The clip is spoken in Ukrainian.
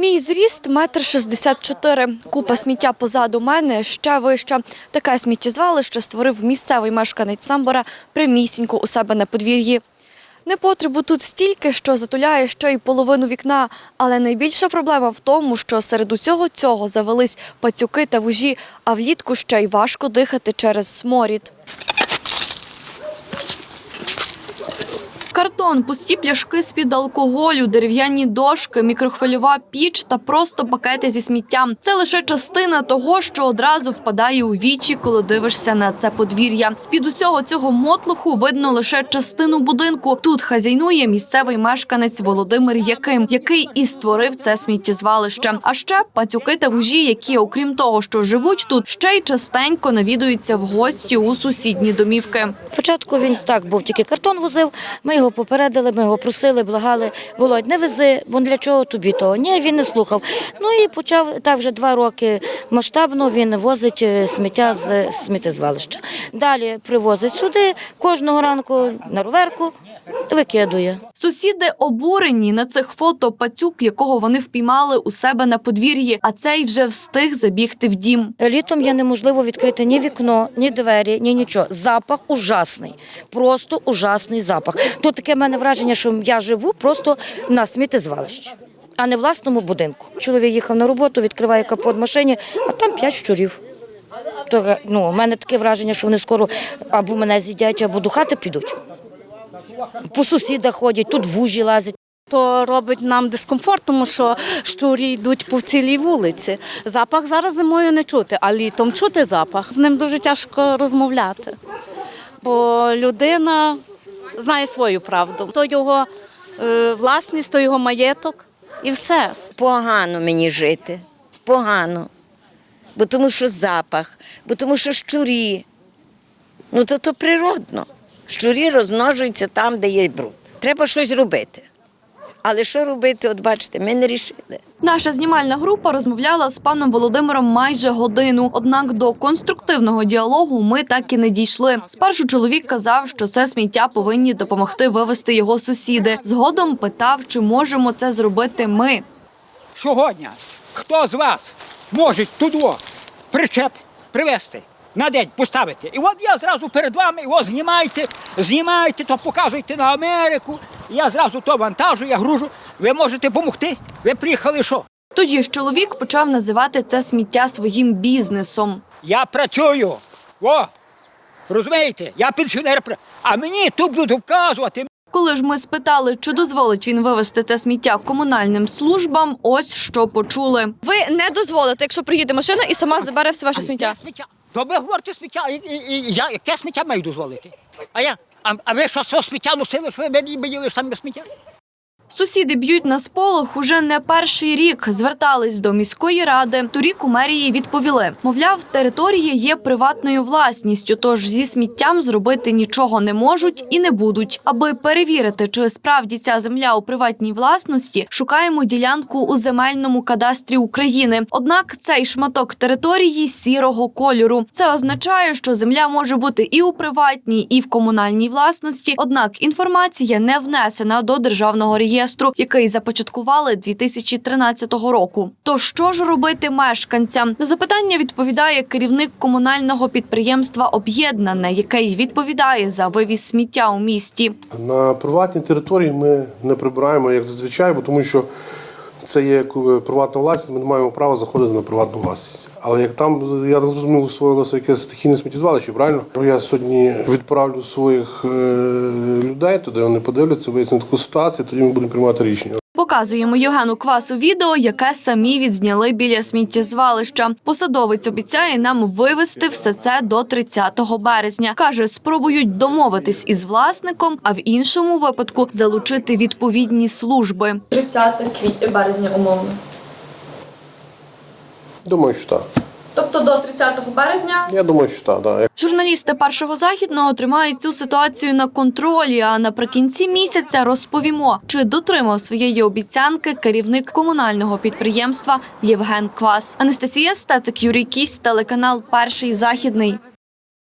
Мій зріст метр шістдесят чотири. Купа сміття позаду мене ще вища. Таке сміттєзвалище створив місцевий мешканець Самбора прямісінько у себе на подвір'ї. Непотребу тут стільки, що затуляє ще й половину вікна. Але найбільша проблема в тому, що серед усього цього завелись пацюки та вужі, а влітку ще й важко дихати через сморід. Картон, пусті пляшки з-під алкоголю, дерев'яні дошки, мікрохвильова піч та просто пакети зі сміттям. Це лише частина того, що одразу впадає у вічі, коли дивишся на це подвір'я. З-під усього цього мотлуху видно лише частину будинку. Тут хазяйнує місцевий мешканець Володимир Яким, який і створив це сміттєзвалище. А ще пацюки та вужі, які, окрім того, що живуть тут, ще й частенько навідуються в гості у сусідні домівки. Спочатку він так був, тільки картон возив. Ми його попередили, ми його просили, благали. Володь, не вези, бо для чого тобі того? Ні, він не слухав. Ну і почав так вже два роки масштабно. Він возить е, сміття з сміттєзвалища. Далі привозить сюди кожного ранку на роверку. Викидує. Сусіди обурені на цих фото пацюк, якого вони впіймали у себе на подвір'ї, а цей вже встиг забігти в дім. Літом є неможливо відкрити ні вікно, ні двері, ні нічого. Запах ужасний, просто ужасний запах. Тут таке в мене враження, що я живу просто на сміттєзвалищі, а не в власному будинку. Чоловік їхав на роботу, відкриває капот машині, а там п'ять щурів. То, ну, у мене таке враження, що вони скоро або мене з'їдять, або до хати підуть. По сусідах ходять, тут вужі лазять. То робить нам дискомфорт, тому що щурі йдуть по цілій вулиці. Запах зараз зимою не чути, а літом чути запах. З ним дуже тяжко розмовляти. Бо людина знає свою правду. То його е, власність, то його маєток і все. Погано мені жити. Погано. Бо тому що запах, бо тому що щурі. Ну то то природно. Щурі розмножуються там, де є бруд. Треба щось робити. Але що робити, от бачите, ми не рішили. Наша знімальна група розмовляла з паном Володимиром майже годину. Однак до конструктивного діалогу ми так і не дійшли. Спершу чоловік казав, що це сміття повинні допомогти вивезти його сусіди. Згодом питав, чи можемо це зробити ми. Сьогодні хто з вас може туди причеп привезти на день поставити? І от я зразу перед вами його знімайте, знімайте, то показуйте на Америку. Я зразу то вантажу, я гружу. Ви можете допомогти? Ви приїхали що? Тоді ж чоловік почав називати це сміття своїм бізнесом. Я працюю. О! Розумієте? Я пенсіонер, а мені тут будуть вказувати. Коли ж ми спитали, чи дозволить він вивезти це сміття комунальним службам, ось що почули. Ви не дозволите, якщо приїде машина і сама забере все ваше сміття. То ви говорите сміття, і, і, і я яке сміття маю дозволити? А я? А, а ви що свого сміття носили, що ви мені їли саме сміття? Сусіди б'ють на сполох уже не перший рік. Звертались до міської ради. Торік у мерії відповіли: мовляв, територія є приватною власністю, тож зі сміттям зробити нічого не можуть і не будуть. Аби перевірити, чи справді ця земля у приватній власності, шукаємо ділянку у земельному кадастрі України. Однак цей шматок території сірого кольору. Це означає, що земля може бути і у приватній, і в комунальній власності. Однак інформація не внесена до державного реєстру, який започаткували 2013 року. То що ж робити мешканцям? На запитання відповідає керівник комунального підприємства Об'єднане, який відповідає за вивіз сміття у місті. На приватній території ми не прибираємо як зазвичай, бо тому що це є як приватна власність, ми не маємо права заходити на приватну власність. Але як там, я так зрозумів, усвоїлося якесь стихійне сміттєзвалище, правильно? Я сьогодні відправлю своїх е, людей туди, вони подивляться, вияснять таку ситуацію, тоді ми будемо приймати рішення. Показуємо Євгену Квасу відео, яке самі відзняли біля сміттєзвалища. Посадовець обіцяє нам вивезти все це до 30 березня. Каже, спробують домовитись із власником, а в іншому випадку залучити відповідні служби. 30 квітня березня умовно. Думаю, що так. Тобто до 30 березня Я думаю, що так. Да. Журналісти першого західного тримають цю ситуацію на контролі. А наприкінці місяця розповімо, чи дотримав своєї обіцянки керівник комунального підприємства Євген Квас. Анастасія Стецик, Юрій Кісь, телеканал Перший західний.